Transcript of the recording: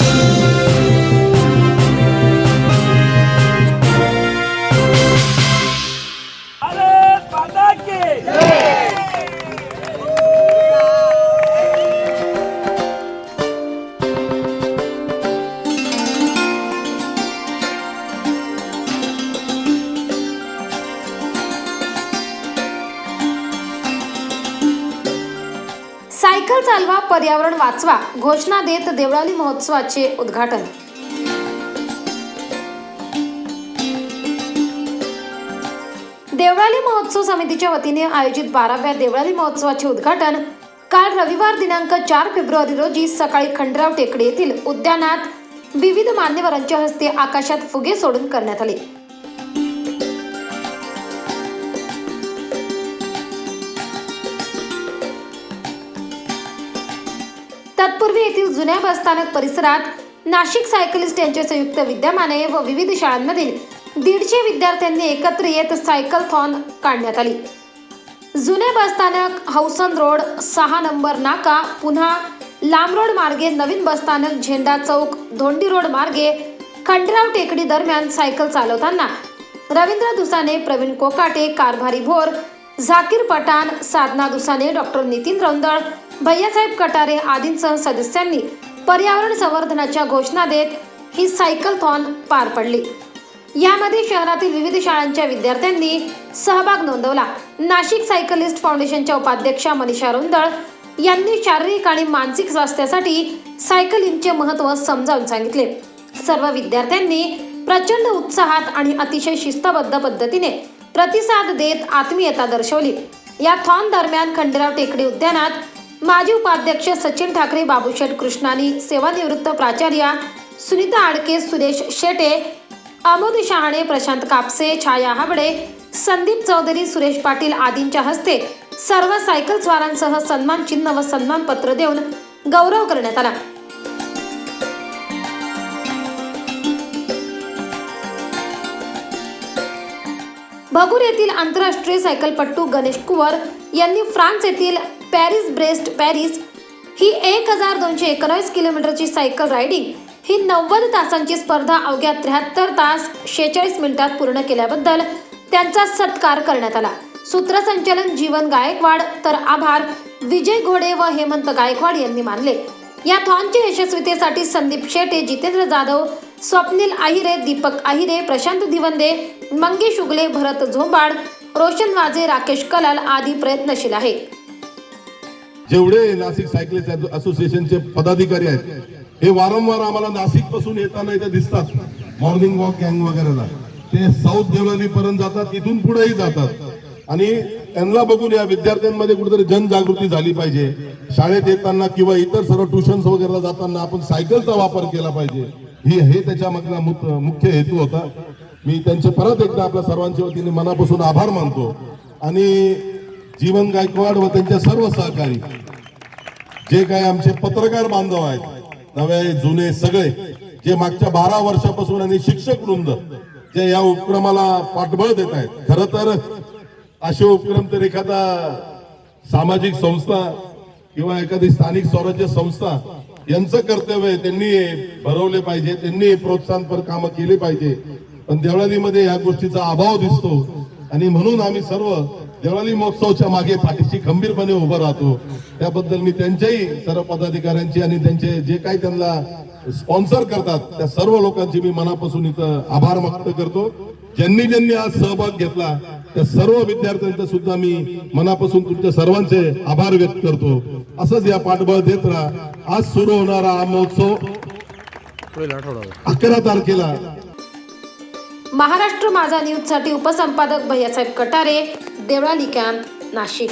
Bharat cycle चालवा पर्यावरण वाचवा घोषणा देत देवळाली महोत्सवाचे उद्घाटन. देवळाली महोत्सव समितीच्या वतीने आयोजित बाराव्या देवळाली महोत्सवाचे उद्घाटन काल रविवार दिनांक चार फेब्रुवारी रोजी सकाळी खंडराव टेकडे येथील उद्यानात विविध मान्यवरांच्या हस्ते आकाशात फुगे सोडून करण्यात आले. तत्पूर्वी येथील जुन्या बसस्थानक परिसरात नाशिक सायकलिस्ट यांच्या संयुक्त विद्यमाने व विविध शाळांमधील दीडशे विद्यार्थ्यांनी एकत्र येत सायकल थॉन काढण्यात आली. जुने बसस्थानक हौसन रोड सहा नंबर नाका पुन्हा लांब रोड मार्गे नवीन बसस्थानक झेंडा चौक धोंडी रोड मार्गे खंडराव टेकडी दरम्यान सायकल चालवताना रवींद्र दुसाने प्रवीण कोकाटे कारभारी भोर झाकीर पठाण साधना दुसाने डॉक्टर नितीन रौंदळ भैयासाहेब कटारे आदींसह सदस्यांनी पर्यावरण संवर्धनाच्या घोषणा देत ही सायकल थॉन पार पडली. यामध्ये शहरातील विविध शाळांच्या विद्यार्थ्यांनी सहभाग नोंदवला. नाशिक सायकलिस्ट फाउंडेशनच्या उपाध्यक्षा मनीषा रुंदळ यांनी शारीरिक आणि मानसिक स्वास्थ्यासाठी सायकलिंगचे महत्त्व समजावून सांगितले. सर्व विद्यार्थ्यांनी प्रचंड उत्साहात आणि अतिशय शिस्तबद्ध पद्धतीने प्रतिसाद देत आत्मीयता दर्शवली. या थॉन दरम्यान खंडेराव टेकडी उद्यानात माजी उपाध्यक्ष सचिन ठाकरे बाबूशेठ कृष्णानी सेवानिवृत्त प्राचार्या सुनीता आडके सुरेश शेटे अमोद शहाणे प्रशांत कापसे छाया हाबडे संदीप चौधरी सुरेश पाटील आदींच्या हस्ते सर्व सायकल स्वारांसह सन्मान चिन्ह व सन्मान पत्र देऊन गौरव करण्यात आला. भगूर येथील आंतरराष्ट्रीय सायकलपट्टू गणेश कुवर यांनी फ्रान्स येथील पॅरिस ब्रेस्ट पॅरिस ही एक हजार दोनशे एकोणावीस किलोमीटरची सायकल रायडिंग ही नव्वद तासांची स्पर्धा अवघ्या त्र्याहत्तर तास शेहेचाळीस मिनिटात पूर्ण केल्याबद्दल त्यांचा सत्कार करण्यात आला. सूत्रसंचालन जीवन गायकवाड तर आभार विजय घोडे व हेमंत गायकवाड यांनी मानले. या थॉनच्या यशस्वीतेसाठी संदीप शेटे जितेंद्र जाधव स्वप्नील आहिरे दीपक आहिरे प्रशांत दिवंदे मंगेश उगले भरत झोबाड रोशन वाजे राकेश कलाल आदी प्रयत्नशील आहे जेवढे नाशिक सायकलिस्ट असोसिएशनचे पदाधिकारी आहेत हे वारंवार आम्हाला नाशिकपासून येताना इथे दिसतात. मॉर्निंग वॉक गँग वगैरेला. ते साऊथ देवळाली पर्यंत जातात इथून पुढेही जातात. आणि त्यांना बघून या विद्यार्थ्यांमध्ये कुठेतरी जनजागृती झाली पाहिजे. शाळेत येताना किंवा इतर सर्व ट्युशन्स वगैरेला जाताना आपण सायकलचा वापर केला पाहिजे. ही हे त्याच्या मागला मुख्य हेतू होता. मी त्यांचे परत एकदा आपल्या सर्वांच्या वतीने मनापासून आभार मानतो. आणि जीवन गायकवाड व त्यांच्या सर्व सहकारी जे काही आमचे पत्रकार बांधव आहेत नवे जुने सगळे जे मागच्या बारा वर्षापासून आणि शिक्षक वृंद जे या उपक्रमाला पाठबळ देत आहेत. खर तर असे उपक्रम तर एखादा सामाजिक संस्था किंवा एखादी स्थानिक स्वराज्य संस्था यांचं कर्तव्य आहे. त्यांनी भरवले पाहिजे त्यांनी प्रोत्साहनपर कामं केली पाहिजे. पण देवळालीमध्ये या गोष्टीचा अभाव दिसतो. आणि म्हणून आम्ही सर्व देवळाली महोत्सवच्या मागे पाठीशी खंबीरपणे उभं राहतो. त्याबद्दल मी त्यांच्याही सर्व पदाधिकाऱ्यांची आणि त्यांचे जे काही त्यांना स्पॉन्सर करतात त्या सर्व लोकांची मी मनापासून इथं आभार व्यक्त करतो. ज्यांनी ज्यांनी आज सहभाग घेतला त्या सर्व विद्यार्थ्यांचा सुद्धा मी मनापासून तुमच्या सर्वांचे आभार व्यक्त करतो. असंच या पाठबळ देत राहा. आज सुरू होणारा हा महोत्सव अकरा तारखेला महाराष्ट्र माझा न्यूजसाठी उपसंपादक भैयासाहेब कटारे देवळाली कॅम्प नाशिक.